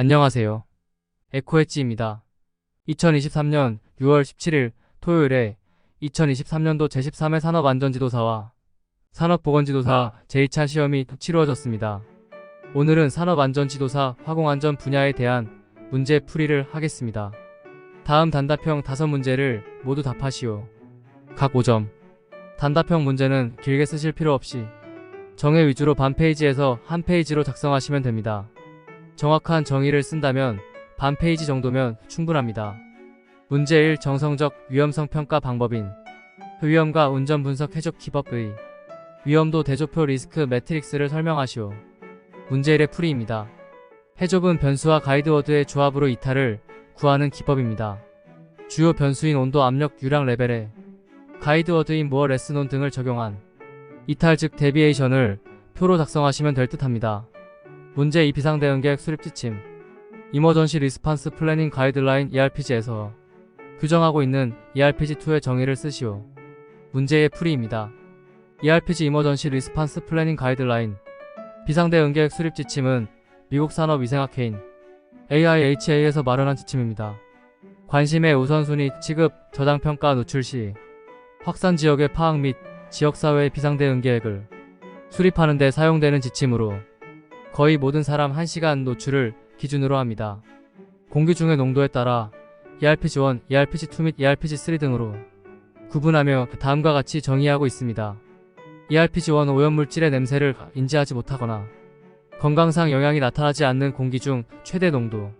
안녕하세요. 에코엣지입니다. 2023년 6월 17일 토요일에 2023년도 제13회 산업안전지도사와 산업보건지도사 제2차 시험이 치루어졌습니다. 오늘은 산업안전지도사 화공안전 분야에 대한 문제 풀이를 하겠습니다. 다음 단답형 5문제를 모두 답하시오. 각 5점. 단답형 문제는 길게 쓰실 필요 없이 정의 위주로 반 페이지에서 한 페이지로 작성하시면 됩니다. 정확한 정의를 쓴다면 반 페이지 정도면 충분합니다. 문제 1 정성적 위험성 평가 방법인 위험과 운전 분석 해적 기법의 위험도 대조표 리스크 매트릭스를 설명하시오. 문제 1의 풀이입니다. 해좁은 변수와 가이드워드의 조합으로 이탈을 구하는 기법입니다. 주요 변수인 온도, 압력, 유량 레벨에 가이드워드인 모어 레스논 등을 적용한 이탈 즉 데비에이션을 표로 작성하시면 될 듯합니다. 문제 2 비상대응 계획 수립 지침 이머전시 리스판스 플래닝 가이드라인 ERPG에서 규정하고 있는 ERPG2의 정의를 쓰시오. 문제의 풀이입니다. ERPG 이머전시 리스판스 플래닝 가이드라인 비상대응 계획 수립 지침은 미국 산업위생학회인 AIHA에서 마련한 지침입니다. 관심의 우선순위 취급 저장평가 노출 시 확산 지역의 파악 및 지역사회의 비상대응 계획을 수립하는 데 사용되는 지침으로 거의 모든 사람 1시간 노출을 기준으로 합니다. 공기 중의 농도에 따라 ERPG1, ERPG2 및 ERPG3 등으로 구분하며 다음과 같이 정의하고 있습니다. ERPG1 오염물질의 냄새를 인지하지 못하거나 건강상 영향이 나타나지 않는 공기 중 최대 농도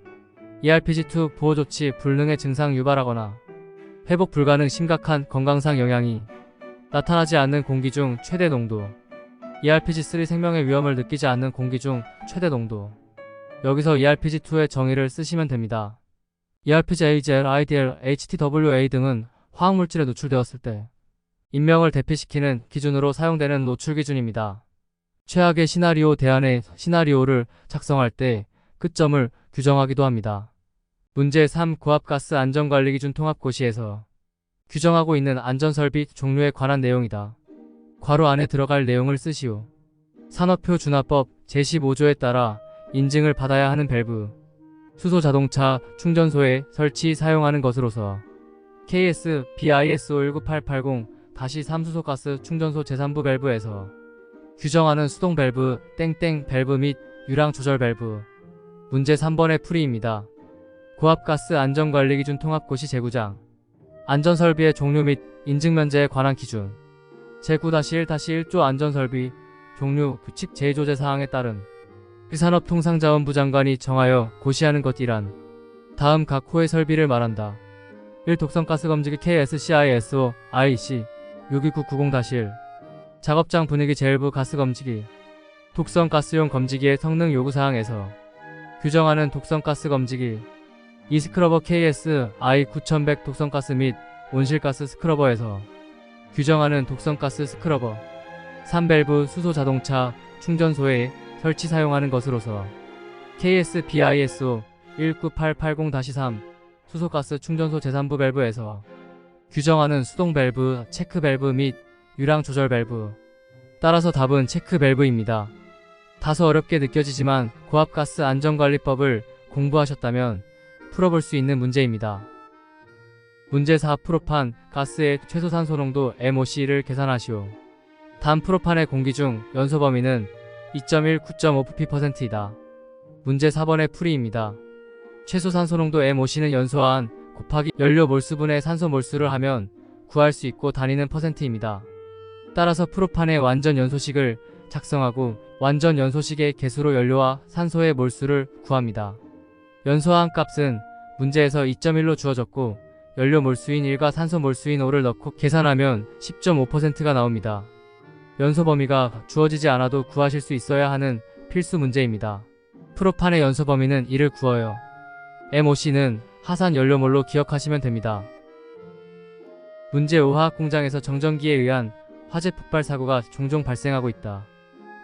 ERPG2 보호조치 불능의 증상 유발하거나 회복 불가능 심각한 건강상 영향이 나타나지 않는 공기 중 최대 농도 ERPG3 생명의 위험을 느끼지 않는 공기 중 최대 농도 여기서 ERPG2의 정의를 쓰시면 됩니다. ERPG AGL, IDL, HTWA 등은 화학물질에 노출되었을 때 인명을 대피시키는 기준으로 사용되는 노출 기준입니다. 최악의 시나리오 대안의 시나리오를 작성할 때 끝점을 규정하기도 합니다. 문제 3 고압가스 안전관리 기준 통합고시에서 규정하고 있는 안전설비 종류에 관한 내용이다. 괄호 안에 들어갈 내용을 쓰시오. 산업표 준화법 제15조에 따라 인증을 받아야 하는 밸브 수소 자동차 충전소에 설치 사용하는 것으로서 KS BISO 19880-3 수소가스 충전소 제3부 밸브에서 규정하는 수동 밸브 땡땡 밸브 및 유량 조절 밸브 문제 3번의 풀이입니다. 고압가스 안전관리 기준 통합고시 재구장 안전설비의 종류 및 인증 면제에 관한 기준 제9-1-1조 안전설비 종류 규칙 제조제 사항에 따른 산업통상자원부 장관이 정하여 고시하는 것이란 다음 각 호의 설비를 말한다. 1. 독성가스 검지기 KSCISO IC 62990-1 작업장 분위기 제일부 가스 검지기 독성가스용 검지기의 성능 요구사항에서 규정하는 독성가스 검지기 이 스크러버 KS I9100 독성가스 및 온실가스 스크러버에서 규정하는 독성가스 스크러버 3밸브 수소 자동차 충전소에 설치 사용하는 것으로서 KS BISO 19880-3 수소가스 충전소 제3부 밸브에서 규정하는 수동 밸브, 체크 밸브 및 유량 조절 밸브 따라서 답은 체크 밸브입니다. 다소 어렵게 느껴지지만 고압가스 안전관리법을 공부하셨다면 풀어볼 수 있는 문제입니다. 문제 4 프로판 가스의 최소 산소 농도 MOC를 계산하시오. 단 프로판의 공기 중 연소 범위는 2.1 9.5pp%이다. 문제 4번의 풀이입니다. 최소 산소 농도 MOC는 연소한 곱하기 연료 몰수분의 산소 몰수를 하면 구할 수 있고 단위는 퍼센트입니다. 따라서 프로판의 완전 연소식을 작성하고 완전 연소식의 개수로 연료와 산소의 몰수를 구합니다. 연소한 값은 문제에서 2.1로 주어졌고 연료 몰수인 1과 산소 몰수인 5를 넣고 계산하면 10.5%가 나옵니다. 연소 범위가 주어지지 않아도 구하실 수 있어야 하는 필수 문제입니다. 프로판의 연소 범위는 1을 구어요. MOC는 하산 연료몰로 기억하시면 됩니다. 문제 5 화학 공장에서 정전기에 의한 화재 폭발 사고가 종종 발생하고 있다.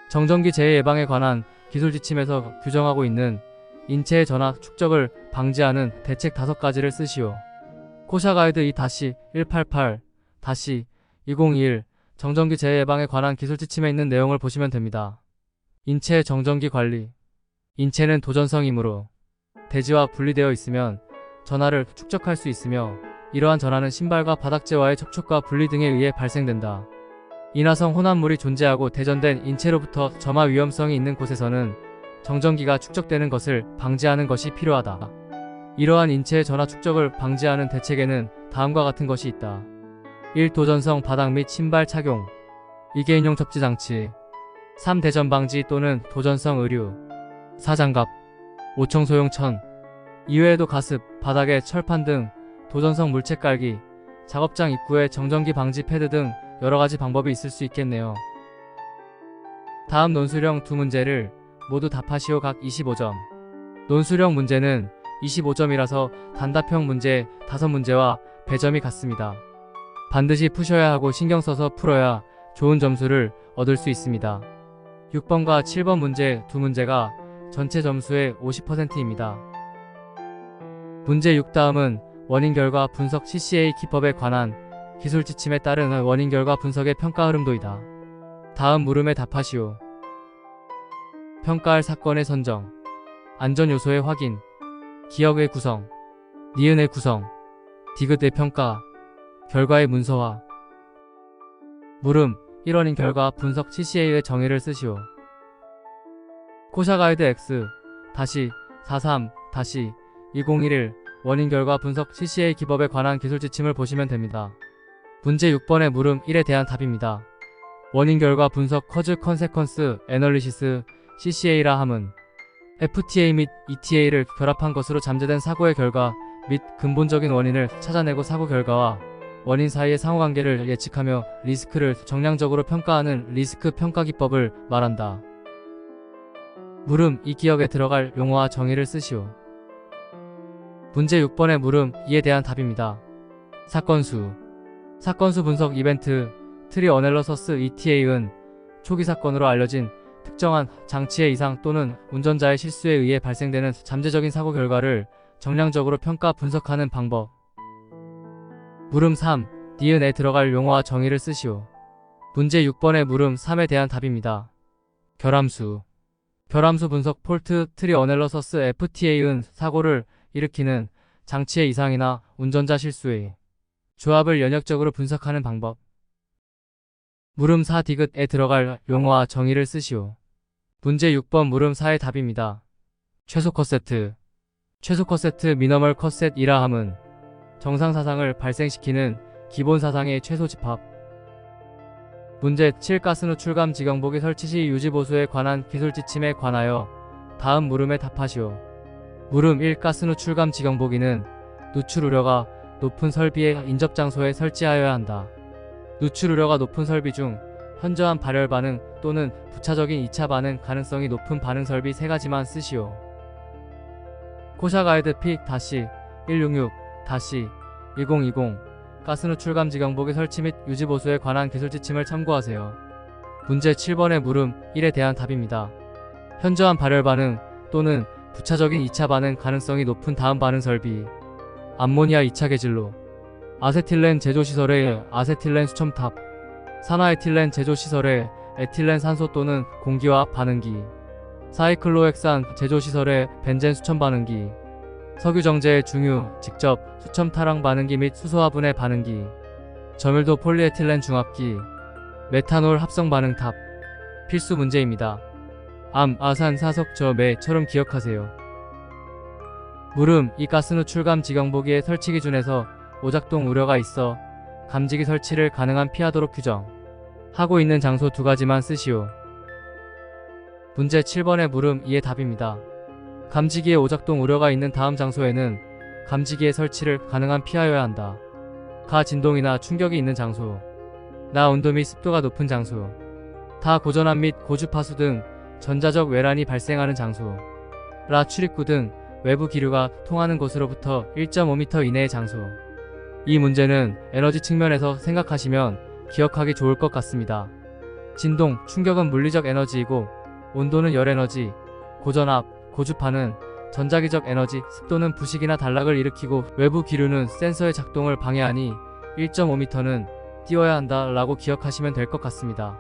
정전기 재해 예방에 관한 기술 지침에서 규정하고 있는 인체의 전화 축적을 방지하는 대책 5가지를 쓰시오. 코샤 가이드 2-188-2021 정전기 재해 예방에 관한 기술 지침에 있는 내용을 보시면 됩니다. 인체의 정전기 관리 인체는 도전성이므로 대지와 분리되어 있으면 전하를 축적할 수 있으며 이러한 전하는 신발과 바닥재와의 접촉과 분리 등에 의해 발생된다. 인화성 혼합물이 존재하고 대전된 인체로부터 점화 위험성이 있는 곳에서는 정전기가 축적되는 것을 방지하는 것이 필요하다. 이러한 인체의 전하 축적을 방지하는 대책에는 다음과 같은 것이 있다. 1. 도전성 바닥 및 신발 착용 2개인용 접지 장치 3. 대전 방지 또는 도전성 의류 4. 장갑 5. 청소용 천 이외에도 가습, 바닥에 철판 등 도전성 물체 깔기, 작업장 입구에 정전기 방지 패드 등 여러 가지 방법이 있을 수 있겠네요. 다음 논술형 두 문제를 모두 답하시오 각 25점. 논술형 문제는 25점이라서 단답형 문제 5문제와 배점이 같습니다. 반드시 푸셔야 하고 신경 써서 풀어야 좋은 점수를 얻을 수 있습니다. 6번과 7번 문제 두 문제가 전체 점수의 50%입니다. 문제 6 다음은 원인 결과 분석 CCA 기법에 관한 기술 지침에 따른 원인 결과 분석의 평가 흐름도이다. 다음 물음에 답하시오. 평가할 사건의 선정, 안전 요소의 확인, 기억의 구성, 니은의 구성, 디귿의 평가, 결과의 문서화. 물음 1원인 결과 분석 CCA의 정의를 쓰시오. 코샤 가이드 X 다시 43 다시 2011 원인 결과 분석 CCA 기법에 관한 기술 지침을 보시면 됩니다. 문제 6번의 물음 1에 대한 답입니다. 원인 결과 분석 커즈 컨세컨스 애널리시스 CCA라 함은 FTA 및 ETA를 결합한 것으로 잠재된 사고의 결과 및 근본적인 원인을 찾아내고 사고 결과와 원인 사이의 상호관계를 예측하며 리스크를 정량적으로 평가하는 리스크 평가 기법을 말한다. 물음 이 기억에 들어갈 용어와 정의를 쓰시오. 문제 6번의 물음 이에 대한 답입니다. 사건수 사건수 분석 이벤트 트리 어넬러서스 ETA은 초기 사건으로 알려진 특정한 장치의 이상 또는 운전자의 실수에 의해 발생되는 잠재적인 사고 결과를 정량적으로 평가 분석하는 방법. 물음 3. 니은에 들어갈 용어와 정의를 쓰시오. 문제 6번의 물음 3에 대한 답입니다. 결함수. 결함수 분석 폴트 트리 어넬러서스 FTA은 사고를 일으키는 장치의 이상이나 운전자 실수의 조합을 연역적으로 분석하는 방법. 물음 4 디귿에 들어갈 용어와 정의를 쓰시오. 문제 6번 물음 4의 답입니다. 최소 컷세트. 최소 컷세트 미너멀 컷셋이라 함은 정상 사상을 발생시키는 기본 사상의 최소 집합. 문제 7 가스 누 출감 지경보기 설치 시 유지 보수에 관한 기술 지침에 관하여 다음 물음에 답하시오. 물음 1 가스 누 출감 지경보기는 누출 우려가 높은 설비의 인접 장소에 설치하여야 한다. 누출 우려가 높은 설비 중 현저한 발열 반응 또는 부차적인 2차 반응 가능성이 높은 반응 설비 세 가지만 쓰시오. 코샤 가이드 픽 다시 166 다시 1020 가스 누 출 감 지 경보기 설치 및 유지 보수에 관한 기술 지침을 참고하세요. 문제 7번의 물음 1에 대한 답입니다. 현저한 발열 반응 또는 부차적인 2차 반응 가능성이 높은 다음 반응 설비 암모니아 2차 계질로 아세틸렌 제조시설의 아세틸렌 수첨탑 산화에틸렌 제조시설의 에틸렌 산소 또는 공기화 반응기 사이클로엑산 제조시설의 벤젠 수첨 반응기 석유 정제의 중유, 직접 수첨 타랑 반응기 및 수소화분해 반응기 저밀도 폴리에틸렌 중합기 메탄올 합성 반응탑 필수 문제입니다. 암, 아산, 사석, 저, 매처럼 기억하세요. 물음, 이 가스 누 출감 지경보기의 설치 기준에서 오작동 우려가 있어 감지기 설치를 가능한 피하도록 규정. 하고 있는 장소 두 가지만 쓰시오. 문제 7번의 물음 이의 답입니다. 감지기에 오작동 우려가 있는 다음 장소에는 감지기의 설치를 가능한 피하여야 한다. 가 진동이나 충격이 있는 장소. 나 온도 및 습도가 높은 장소. 다 고전압 및 고주파수 등 전자적 외란이 발생하는 장소. 라 출입구 등 외부 기류가 통하는 곳으로부터 1.5m 이내의 장소. 이 문제는 에너지 측면에서 생각하시면 기억하기 좋을 것 같습니다. 진동, 충격은 물리적 에너지이고 온도는 열 에너지, 고전압, 고주파는 전자기적 에너지, 습도는 부식이나 단락을 일으키고 외부 기류는 센서의 작동을 방해하니 1.5m는 띄워야 한다 라고 기억하시면 될 것 같습니다.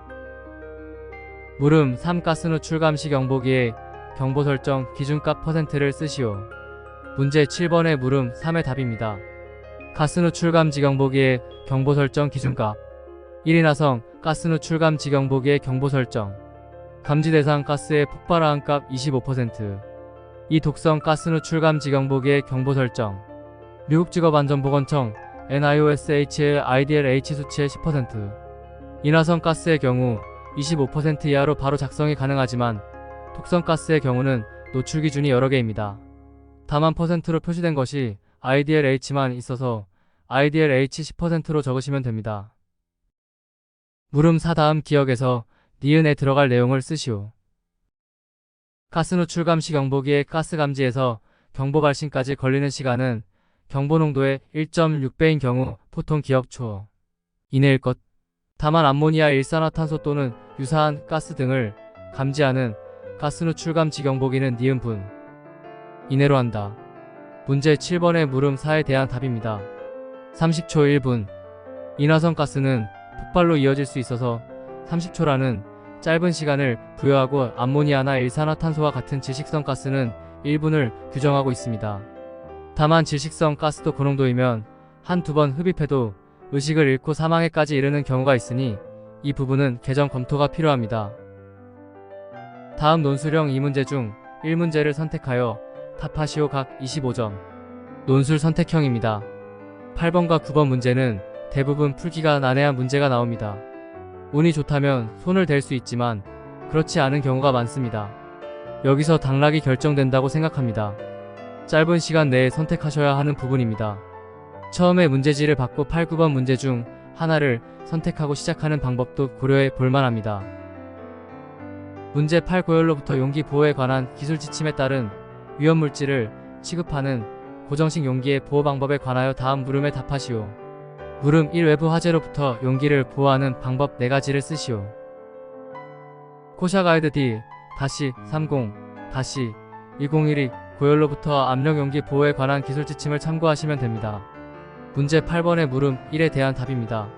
물음 3 가스누 출감시 경보기에 경보 설정 기준값 퍼센트를 쓰시오. 문제 7번의 물음 3의 답입니다. 가스누 출감 지경보기의 경보 설정 기준값 1인화성 가스누 출감 지경보기의 경보 설정 감지 대상 가스의 폭발화한 값 25%. 이 독성 가스누 출감 지경보기의 경보 설정. 미국 직업안전보건청 NIOSH의 IDLH 수치의 10%. 인화성 가스의 경우 25% 이하로 바로 작성이 가능하지만 독성 가스의 경우는 노출 기준이 여러 개입니다. 다만 퍼센트로 표시된 것이 IDLH만 있어서 IDLH 10%로 적으시면 됩니다. 물음 4 다음 기억에서 니은에 들어갈 내용을 쓰시오. 가스 노출 감시 경보기의 가스 감지에서 경보 발신까지 걸리는 시간은 경보 농도의 1.6배인 경우 보통 기억 초 이내일 것. 다만 암모니아 일산화탄소 또는 유사한 가스 등을 감지하는 가스 노출 감지 경보기는 니은 분 이내로 한다. 문제 7번의 물음 4에 대한 답입니다. 30초 1분. 인화성 가스는 폭발로 이어질 수 있어서 30초라는 짧은 시간을 부여하고 암모니아나 일산화탄소와 같은 질식성 가스는 1분을 규정하고 있습니다. 다만 질식성 가스도 고농도이면 한두 번 흡입해도 의식을 잃고 사망에까지 이르는 경우가 있으니 이 부분은 개정 검토가 필요합니다. 다음 논술형 2문제 중 1문제를 선택하여 답하시오 각 25점. 논술 선택형입니다. 8번과 9번 문제는 대부분 풀기가 난해한 문제가 나옵니다. 운이 좋다면 손을 댈 수 있지만 그렇지 않은 경우가 많습니다. 여기서 당락이 결정된다고 생각합니다. 짧은 시간 내에 선택하셔야 하는 부분입니다. 처음에 문제지를 받고 8, 9번 문제 중 하나를 선택하고 시작하는 방법도 고려해 볼 만합니다. 문제 8 고열로부터 용기 보호에 관한 기술 지침에 따른 위험물질을 취급하는 고정식 용기의 보호 방법에 관하여 다음 물음에 답하시오. 물음 1 외부 화재로부터 용기를 보호하는 방법 4가지를 쓰시오. 코샤 가이드 D 다시 30 다시 2012 고열로부터 압력 용기 보호에 관한 기술 지침을 참고하시면 됩니다. 문제 8번의 물음 1에 대한 답입니다.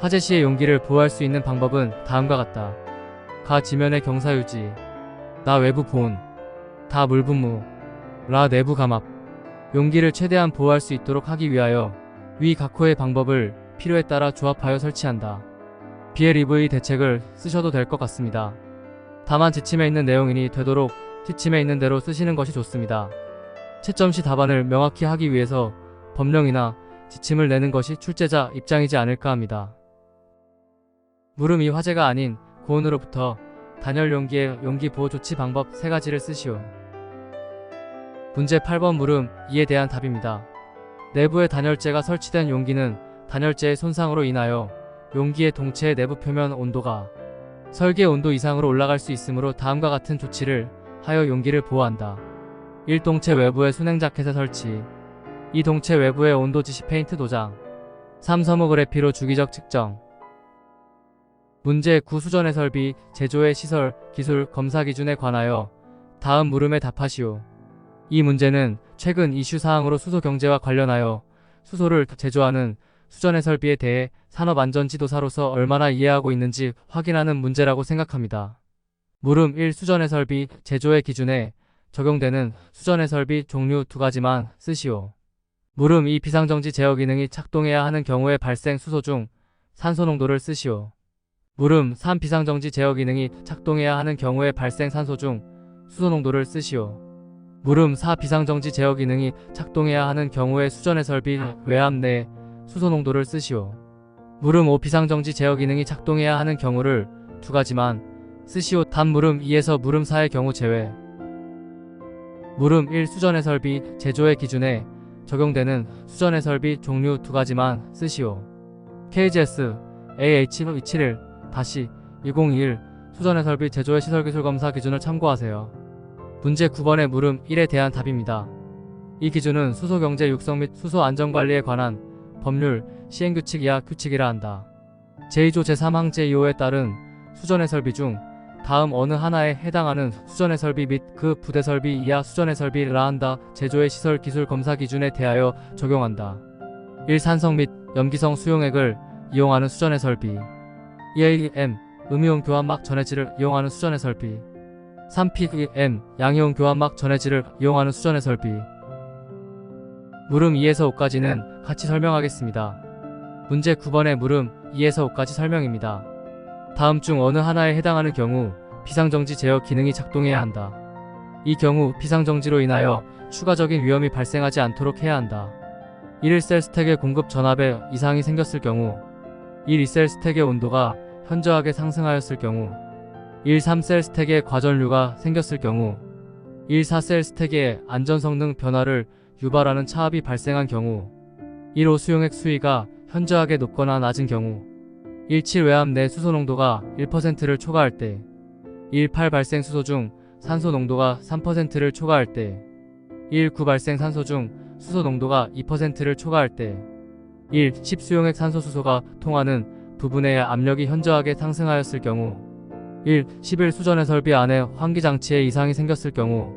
화재 시에 용기를 보호할 수 있는 방법은 다음과 같다. 가 지면의 경사 유지 나 외부 보온 다 물분무 라 내부 감압 용기를 최대한 보호할 수 있도록 하기 위하여 위 각호의 방법을 필요에 따라 조합하여 설치한다. BLEV 대책을 쓰셔도 될 것 같습니다. 다만 지침에 있는 내용이니 되도록 지침에 있는 대로 쓰시는 것이 좋습니다. 채점 시 답안을 명확히 하기 위해서 법령이나 지침을 내는 것이 출제자 입장이지 않을까 합니다. 물음 이 화재가 아닌 고온으로부터 단열 용기의 용기 보호 조치 방법 3가지를 쓰시오. 문제 8번 물음 2에 대한 답입니다. 내부에 단열재가 설치된 용기는 단열재의 손상으로 인하여 용기의 동체의 내부 표면 온도가 설계 온도 이상으로 올라갈 수 있으므로 다음과 같은 조치를 하여 용기를 보호한다. 1. 동체 외부의 수냉 자켓의 설치 2. 동체 외부의 온도 지시 페인트 도장 3. 서모그래피로 주기적 측정 문제 9 수전의 설비, 제조의 시설, 기술, 검사 기준에 관하여 다음 물음에 답하시오. 이 문제는 최근 이슈 사항으로 수소 경제와 관련하여 수소를 제조하는 수전의 설비에 대해 산업안전지도사로서 얼마나 이해하고 있는지 확인하는 문제라고 생각합니다. 물음 1 수전의 설비 제조의 기준에 적용되는 수전의 설비 종류 두 가지만 쓰시오. 물음 2 비상정지 제어 기능이 작동해야 하는 경우에 발생 수소 중 산소 농도를 쓰시오. 물음 3 비상정지 제어 기능이 작동해야 하는 경우에 발생 산소 중 수소 농도를 쓰시오. 물음 4 비상정지 제어 기능이 작동해야 하는 경우에 수전의 설비 외압 내 수소 농도를 쓰시오. 물음 5 비상정지 제어 기능이 작동해야 하는 경우를 두 가지만 쓰시오. 단 물음 2에서 물음 4의 경우 제외. 물음 1 수전의 설비 제조의 기준에 적용되는 수전의 설비 종류 두 가지만 쓰시오. KGS AH271 다시 2021 수전의 설비 제조의 시설기술 검사 기준을 참고하세요. 문제 9번의 물음 1에 대한 답입니다. 이 기준은 수소 경제 육성 및 수소 안전 관리에 관한 법률 시행규칙 이하 규칙이라 한다. 제2조 제3항 제2호에 따른 수전의 설비 중 다음 어느 하나에 해당하는 수전의 설비 및 그 부대 설비 이하 수전의 설비라 한다. 제조의 시설 기술 검사 기준에 대하여 적용한다. 1. 산성 및 염기성 수용액을 이용하는 수전의 설비 2AM 음이온 교환막 전해질을 이용하는 수전의 설비 3PM 양이온 교환막 전해질을 이용하는 수전의 설비 물음 2에서 5까지는 같이 설명하겠습니다. 문제 9번의 물음 2에서 5까지 설명입니다. 다음 중 어느 하나에 해당하는 경우 비상정지 제어 기능이 작동해야 한다. 이 경우 비상정지로 인하여 추가적인 위험이 발생하지 않도록 해야 한다. 1셀 스택의 공급 전압에 이상이 생겼을 경우 1, 2셀 스택의 온도가 현저하게 상승하였을 경우 1, 3셀 스택의 과전류가 생겼을 경우 1, 4셀 스택의 안전성능 변화를 유발하는 차압이 발생한 경우 1, 5 수용액 수위가 현저하게 높거나 낮은 경우 1, 7 외압 내 수소 농도가 1%를 초과할 때 1, 8 발생 수소 중 산소 농도가 3%를 초과할 때 1, 9 발생 산소 중 수소 농도가 2%를 초과할 때 1, 10 수용액 산소 수소가 통하는 부분의 압력이 현저하게 상승하였을 경우 1. 11 수전의 설비 안에 환기장치에 이상이 생겼을 경우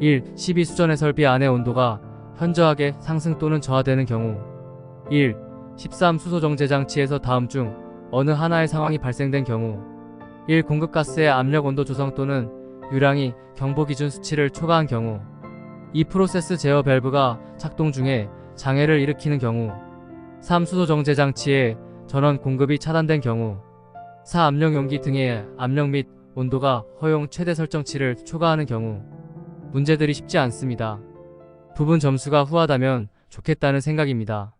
1. 12 수전의 설비 안에 온도가 현저하게 상승 또는 저하되는 경우 1. 13 수소정제 장치에서 다음 중 어느 하나의 상황이 발생된 경우 1. 공급가스의 압력 온도 조성 또는 유량이 경보 기준 수치를 초과한 경우 2. 프로세스 제어 밸브가 작동 중에 장애를 일으키는 경우 3. 수소정제 장치의 전원 공급이 차단된 경우 4. 압력 용기 등의 압력 및 온도가 허용 최대 설정치를 초과하는 경우 문제들이 쉽지 않습니다. 부분 점수가 후하다면 좋겠다는 생각입니다.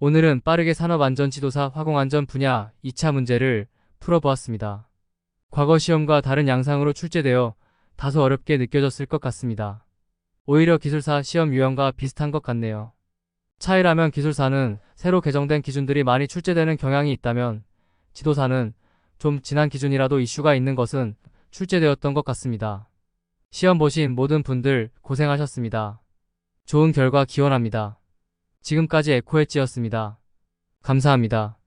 오늘은 빠르게 산업안전지도사 화공안전 분야 2차 문제를 풀어보았습니다. 과거 시험과 다른 양상으로 출제되어 다소 어렵게 느껴졌을 것 같습니다. 오히려 기술사 시험 유형과 비슷한 것 같네요. 차이라면 기술사는 새로 개정된 기준들이 많이 출제되는 경향이 있다면 지도사는 좀 지난 기준이라도 이슈가 있는 것은 출제되었던 것 같습니다. 시험 보신 모든 분들 고생하셨습니다. 좋은 결과 기원합니다. 지금까지 에코엣지였습니다. 감사합니다.